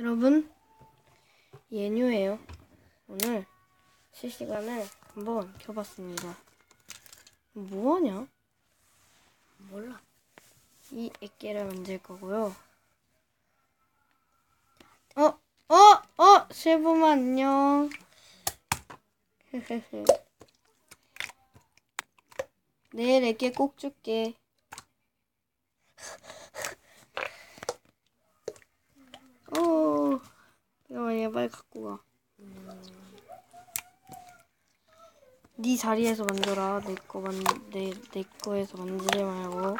여러분, 예뉴예요. 오늘 실시간을 한번 켜봤습니다. 뭐하냐? 몰라. 이 액계를 만들 거고요. 어, 어, 어, 실부만 안녕. 내일 액계 꼭 줄게. 어, 잠깐만, 빨리 갖고 가. 네 자리에서 만들어라. 내 거 만, 내, 내 거에서 만지지 말고.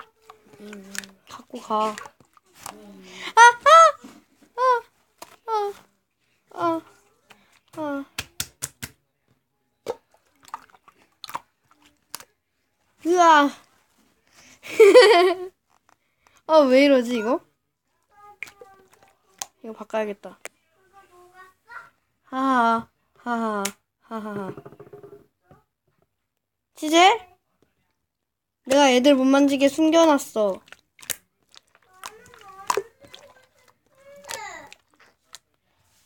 음, 갖고 가. 아, 아, 아, 아, 아, 아. 으아. 아, 왜 이러지, 이거? 이거 바꿔야겠다. 하하, 하하, 하하. 치제? 내가 애들 못 만지게 숨겨놨어.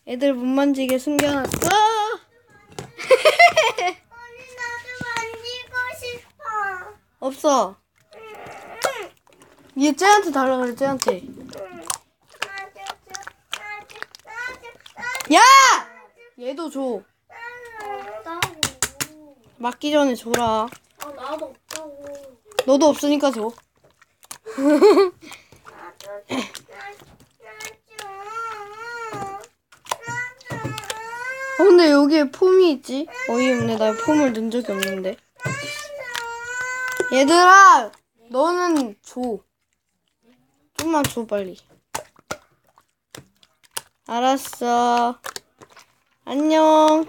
애들 못 만지게 숨겨놨어. 언니 나도 만지고 싶어. 없어. 얘 쟤한테 달라 그래, 쟤한테. 나도 나도 나도 야! 얘도 줘. 없다고. 맞기 전에 줘라. 아 나도 없다고. 너도 없으니까 줘. 어, 근데 여기에 폼이 있지? 어이없네. 나 폼을 넣은 적이 없는데. 얘들아! 너는 줘. 좀만 줘, 빨리. 알았어. 안녕.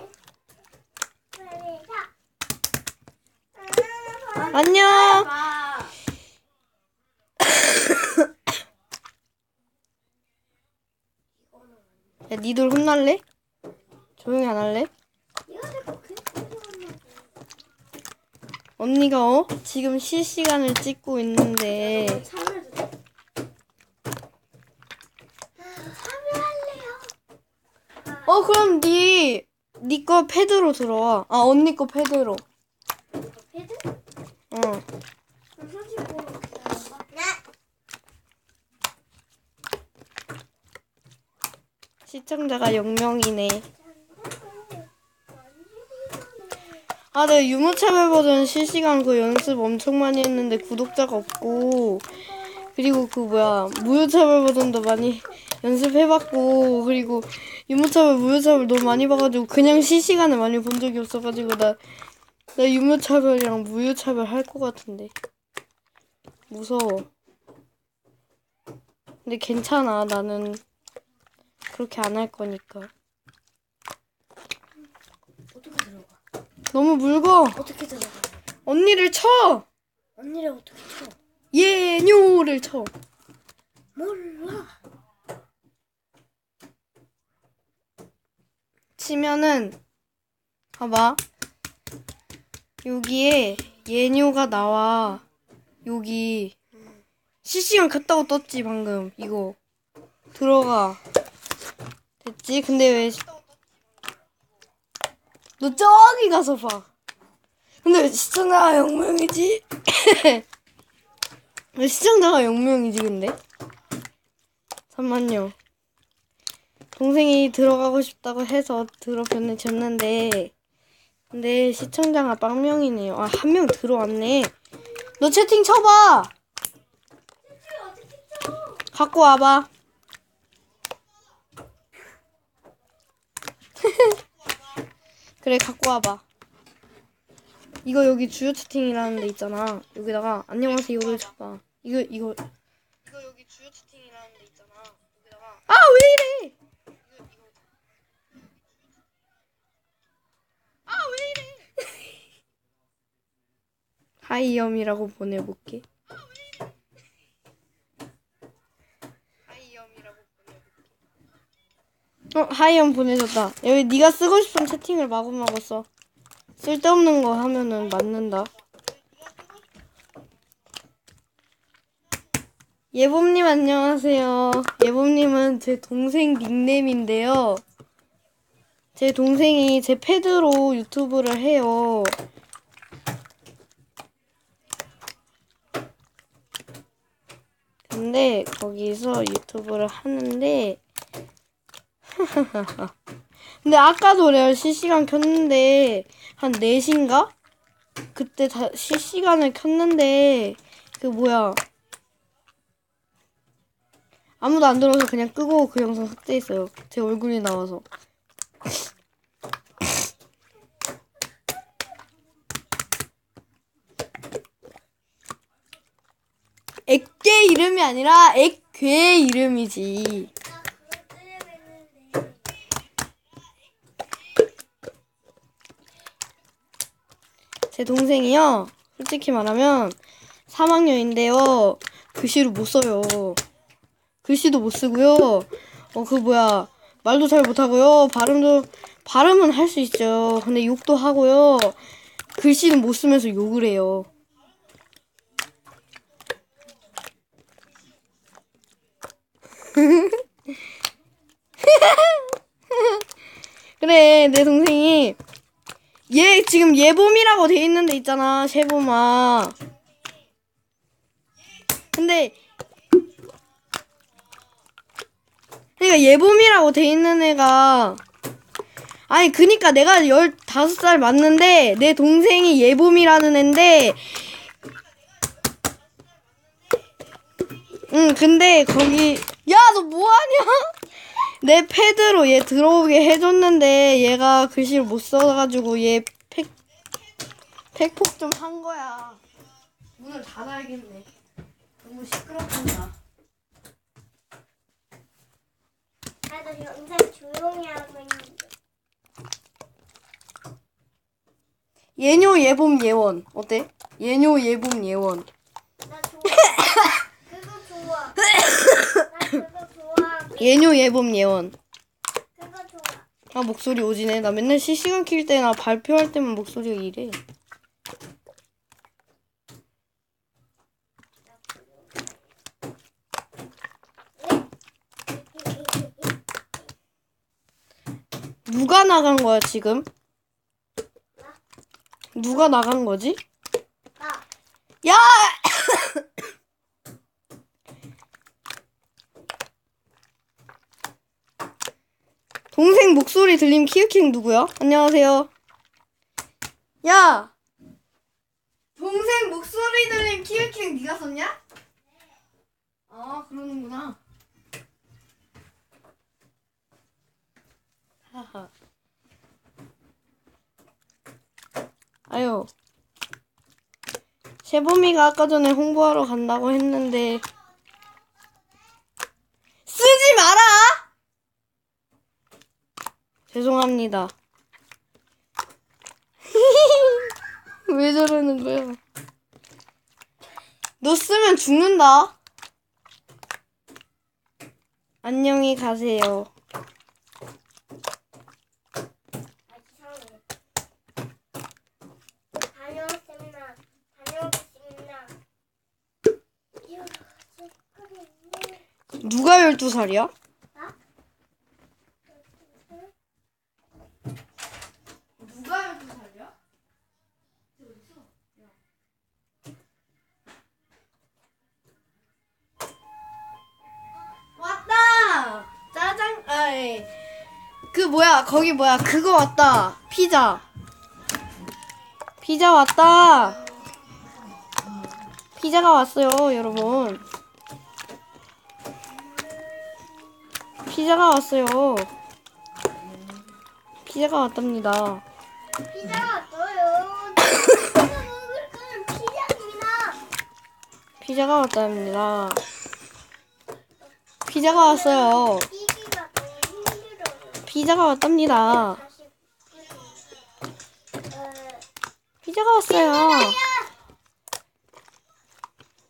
안녕. 야, 니들 혼날래? 조용히 안 할래? 언니가 어? 지금 실시간을 찍고 있는데 어 그럼 니 니 거 패드로 들어와. 아 언니 거 패드로. 패드? 어 시청자가 0명이네. 아, 네, 유모차별 버전 실시간 그 연습 엄청 많이 했는데 구독자가 없고, 그리고 그 뭐야, 무효차별 버전도 많이 연습해봤고, 그리고 유모차별, 무효차별 너무 많이 봐가지고, 그냥 실시간을 많이 본 적이 없어가지고, 나, 나 유모차별이랑 무효차별 할 것 같은데. 무서워. 근데 괜찮아, 나는 그렇게 안 할 거니까. 어떻게 들어가? 너무 묽어! 어떻게 들어가? 언니를 쳐! 언니를 어떻게 쳐? 예뇨를 쳐. 몰라. 치면은 봐봐. 여기에 예뇨가 나와. 여기 실시간 켰다고 떴지 방금 이거 들어가. 됐지? 근데 왜 너 저기 가서 봐. 근데 왜 시청자가 0명이지? 왜 시청자가 0명이지 근데? 잠만요. 동생이 들어가고 싶다고 해서 들어 보내줬는데 근데 시청자가 빵명이네요. 아 한 명 들어왔네. 너 채팅 쳐봐. 갖고 와봐. 그래 갖고 와봐. 이거 여기 주요 채팅이라는 데 있잖아. 여기다가 안녕하세요를 쳐봐. 이거 이거 이거 여기 주요 채팅이라는 데 있잖아. 여기다가 아 왜 이래? 아 왜 이래? 하이염이라고 보내볼게. 어 하이염 보내줬다. 여기 네가 쓰고 싶은 채팅을 마구마구 써. 쓸데없는 거 하면은 맞는다. 예봄님 안녕하세요. 예봄님은 제 동생 닉네임인데요. 제 동생이 제 패드로 유튜브를 해요. 근데 거기서 유튜브를 하는데 근데 아까도 내가 실시간 켰는데 한 4시인가? 그때 다 실시간을 켰는데 그 뭐야 아무도 안 들어서 그냥 끄고 그 영상 삭제했어요. 제 얼굴이 나와서. 액괴 이름이 아니라 액괴 이름이지. 제 동생이요. 솔직히 말하면 3학년인데요. 글씨를 못 써요. 글씨도 못 쓰고요. 어, 그 뭐야. 말도 잘 못하고요. 발음도, 발음은 할 수 있죠. 근데 욕도 하고요. 글씨는 못 쓰면서 욕을 해요. 그래, 내 동생이 얘 지금 예봄이라고 돼 있는 데 있잖아, 세봄아. 근데 그러니까 예봄이라고 돼 있는 애가 아니 그니까 내가 15살 맞는데 내 동생이 예봄이라는 애인데 응 근데 거기 야 너 뭐하냐 내 패드로 얘 들어오게 해줬는데 얘가 글씨를 못 써가지고 얘 팩, 팩폭 좀 한 거야 문을 닫아야겠네 너무 시끄럽다 나도 영상 조용히 하고 있는데. 예뇨 예봄 예원 어때? 예뇨 예봄 예원 나 좋아. 그거 좋아. 예뇨 예봄 예원 그거 좋아. 아 목소리 오지네 나 맨날 실시간 킬 때나 발표할 때만 목소리가 이래 누가 나간 거야 지금? 누가 나간 거지? 나 야! 동생 목소리 들림 키우킹 누구야? 안녕하세요. 야! 동생 목소리 들림 키우킹 네가 썼냐? 아 그러는구나. 하하. 아유. 세범이가 아까 전에 홍보하러 간다고 했는데 쓰지 마라! 죄송합니다. 왜 저러는 거야? 너 쓰면 죽는다. 안녕히 가세요. 누가 12살이야? 아이. 그 뭐야, 거기 뭐야, 그거 왔다. 피자. 피자 왔다. 피자가 왔어요, 여러분. 피자가 왔어요. 피자가 왔답니다. 피자 왔어요. 피자 먹을 거는 피자입니다. 피자가 왔답니다. 피자가 왔어요. 힘들어요. 피자가 왔답니다. 피자가 왔어요.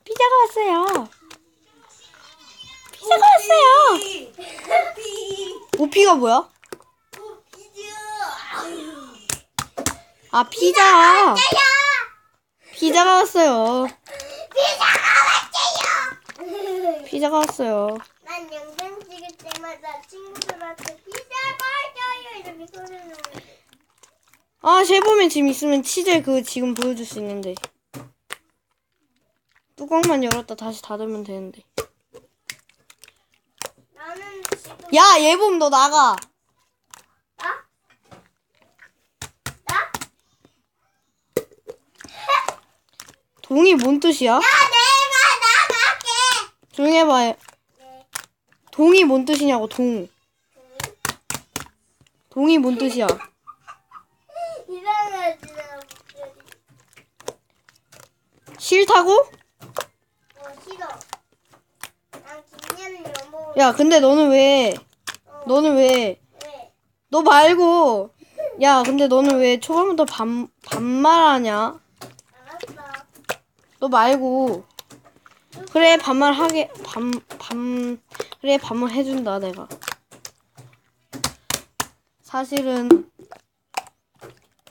피자가 왔어요. 피자가 왔어요. 오피가 뭐야? 아 피자. 피자가 왔어요. 피자가 왔어요. 난 영상 찍을 때마다 친구들한테 피자가 왔어요 이렇게 소리 내는데 아, 쉐보면 지금 있으면 치즈 그 지금 보여줄 수 있는데. 뚜껑만 열었다 다시 닫으면 되는데. 야, 예봄 너 나가. 나? 나? 동이 뭔 뜻이야? 조용히 해봐. 네 동이 뭔 뜻이냐고, 동. 동이 뭔 뜻이야? 이상하지 싫다고? 어 싫어 난 김연이 너무 야, 근데 너는 왜, 어, 너는 왜, 왜? 너 말고, 야, 근데 너는 왜 초반부터 반, 반말하냐? 알았어 너 말고. 그래, 반말 하게, 반, 반, 그래, 반말 해준다, 내가. 사실은,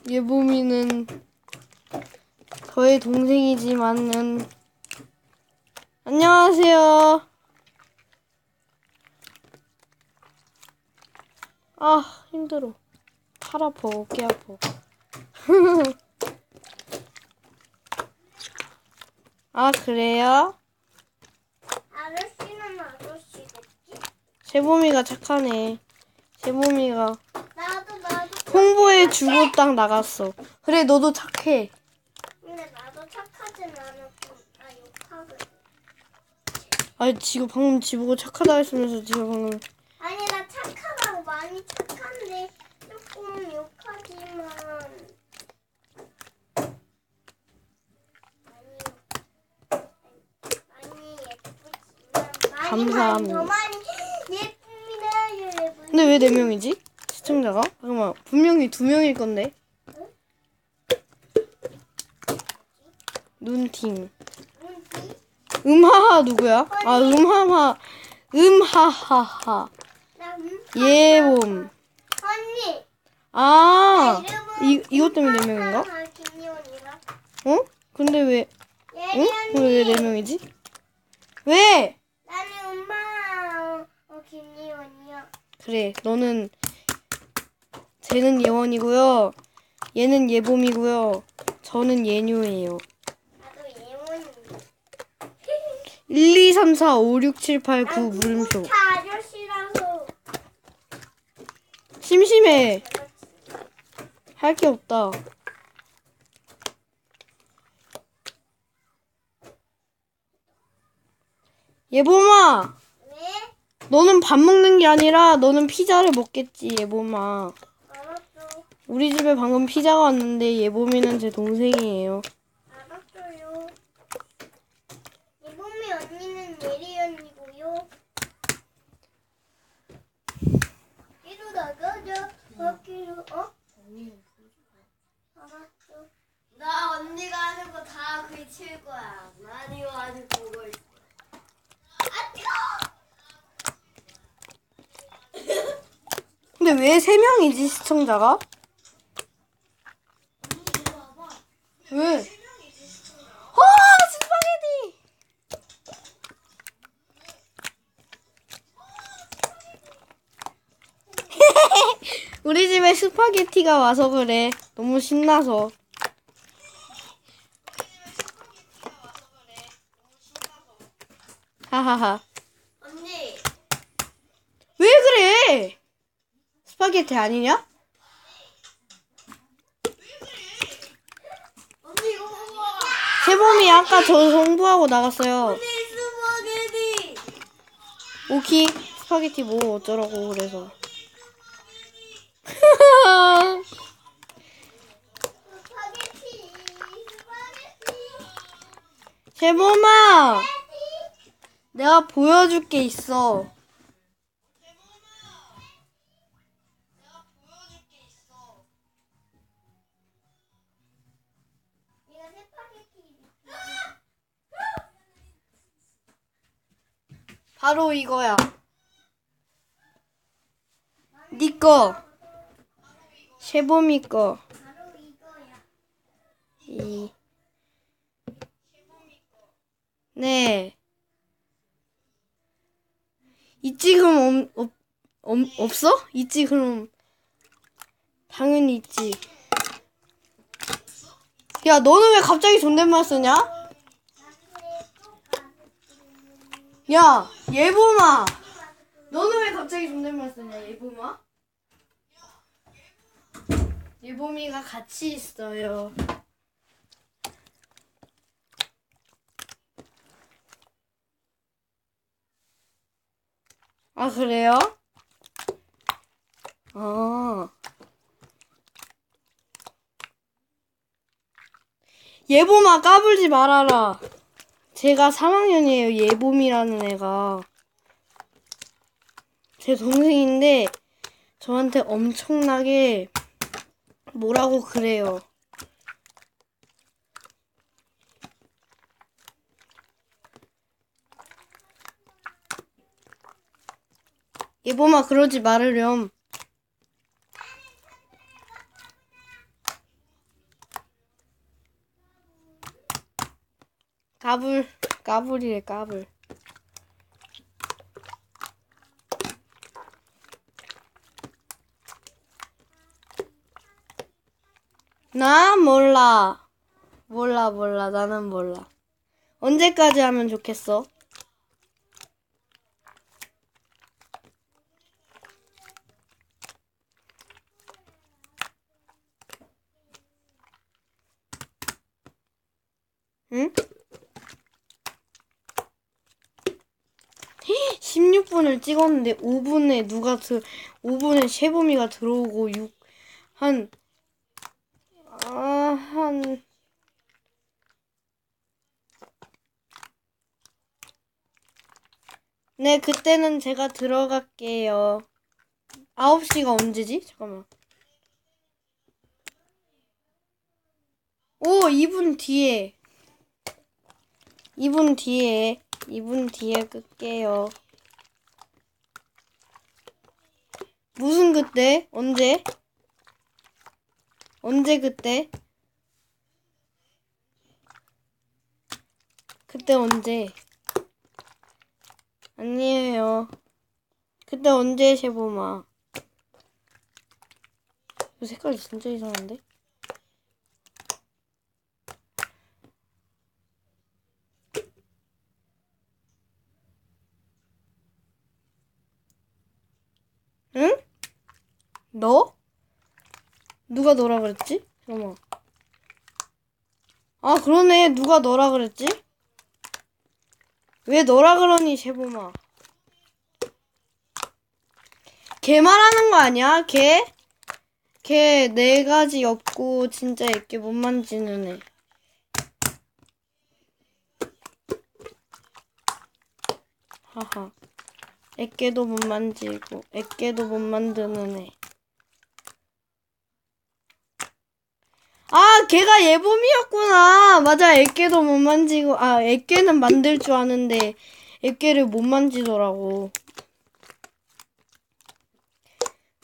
예봄이는 저의 동생이지만은, 안녕하세요. 아, 힘들어. 팔 아파, 어깨 아파. 아, 그래요? 아저씨는 아저씨겠지? 세봄이가 착하네. 나도 홍보해 주고 딱 나갔어. 그래, 너도 착해. 근데 나도 착하진 않았고 나 욕하거든 아니, 지금 방금 지보고 착하다 했으면서 지금 방금. 아니 나 착하다고 많이 착한데 조금 욕하지만 많이 많이 예쁘지만 많이 감사합니다. 많이 더 많이 예쁩니다 여러분 근데 왜 네 명이지? 시청자가? 잠깐만, 분명히 두 명일 건데. 눈팅. 음하하 누구야? 아, 음하하. 음하하하. 예봄. 언니 아, 이, 이것 때문에 네 명인가? 어? 근데 왜, 응? 왜 네 명이지? 왜? 나는 엄마 어 김미원이야 그래, 너는 쟤는 예원이고요. 얘는 예봄이고요. 저는 예뉴예요. 나도 예원이야 1, 2, 3, 4, 5, 6, 7, 8, 9 물음표. 다 아저씨라서 심심해. 할 게 없다. 예봄아, 왜? 너는 밥 먹는 게 아니라 너는 피자를 먹겠지, 예봄아. 우리 집에 방금 피자가 왔는데 예봄이는 제 동생이에요. 알았어요 예봄이 언니는 예리 언니고요 뒤로 나가자 바퀴로 어? 알았어 나 언니가 하는 거 다 그칠 거야. 많이 와서 보고 있어. 근데 왜 세 명이지 시청자가? 왜? 아 스파게티! 우리 집에 스파게티가 와서 그래. 너무 신나서. 하하하. 언니, 왜 그래? 스파게티 아니냐? 언니 이거 봐봐. 세범이 아까 저 홍보하고 나갔어요. 스파게티. 오키 스파게티 뭐 어쩌라고 그래서. 스파게티 세범아, 내가 보여줄 게 있어. 바로 이거야. 네 거. 바로 이거야 이. 네. 있지 그럼 없, 없, 없, 없어? 있지 그럼 당연히 있지 야 너는 왜 갑자기 존댓말 쓰냐? 야 예보마 너는 왜 갑자기 존댓말 쓰냐 예보마? 예보미가 같이 있어요 아 그래요? 아 예보마 까불지 말아라. 제가 3학년이에요. 예봄이라는 애가. 제 동생인데 저한테 엄청나게 뭐라고 그래요. 예봄아 그러지 말으렴. 까불 까불이래 까불. 나 몰라. 몰라 몰라. 나는 몰라. 언제까지 하면 좋겠어? 응? 16분을 찍었는데 5분에 누가 들 5분에 쉐보미가 들어오고 6한 아, 한 네, 그때는 제가 들어갈게요. 9시가 언제지? 잠깐만. 오, 2분 뒤에. 2분 뒤에. 2분 뒤에 끌게요. 무슨 그때? 언제? 언제 그때? 그때 언제? 아니에요. 그때 언제 쉐보마? 이 색깔이 진짜 이상한데? 응? 너? 누가 너라 그랬지? 잠깐만. 아, 그러네. 누가 너라 그랬지? 왜 너라 그러니, 쉐보마? 걔 말하는 거 아니야? 걔? 걔 네 가지 없고 진짜 애기 못 만지는 애. 하하. 애깨도 못 만지고 애깨도 못 만드는 애. 아, 걔가 예봄이었구나. 맞아, 애깨도 못 만지고 아, 애깨는 만들 줄 아는데 애깨를 못 만지더라고.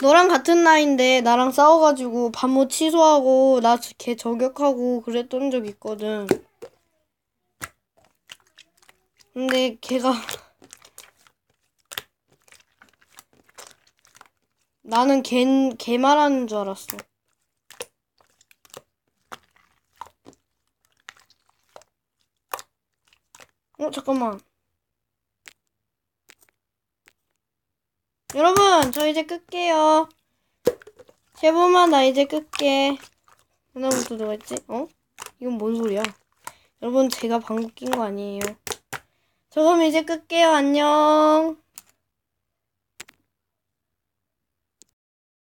너랑 같은 나이인데 나랑 싸워가지고 반모 취소하고 나 걔 저격하고 그랬던 적 있거든. 근데 걔가 나는 걔, 걔 말하는 줄 알았어. 어, 잠깐만. 여러분, 저 이제 끌게요. 제보마, 나 이제 끌게. 하나부터 누가 있지? 어? 이건 뭔 소리야? 여러분, 제가 방구 낀거 아니에요. 저 그럼 이제 끌게요. 안녕.